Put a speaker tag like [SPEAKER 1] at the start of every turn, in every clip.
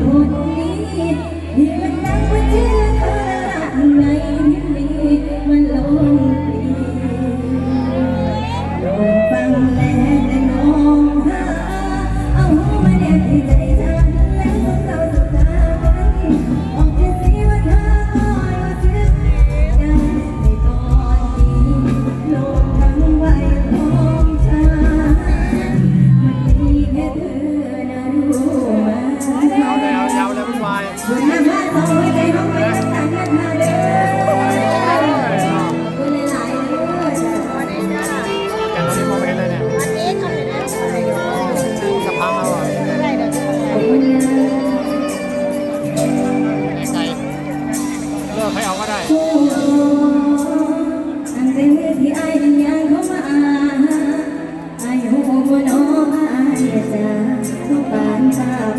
[SPEAKER 1] รู้นนี้ยันนักว่าเธอ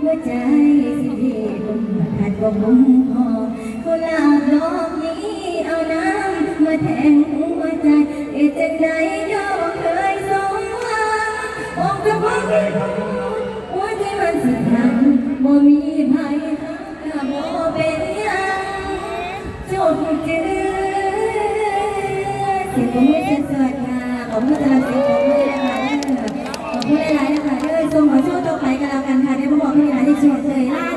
[SPEAKER 1] หัวใจสิเพลงขาดบ่คงพอกุหลาบดอกนี้เอาน้ำมาแทงหัวใจเอจากไหนดอกเคยสมหวังบอกกับว่าที่หัวใจมันสิทังบ่มีภัยทักกับ่เป็นยังจบจืดเสียของมือเสียงสวัสดีค่ะขอบคุณตลอดเสียงของมือนะคะขอบคุณหลายๆนะคะด้วยทรงขอโชค 就可以啦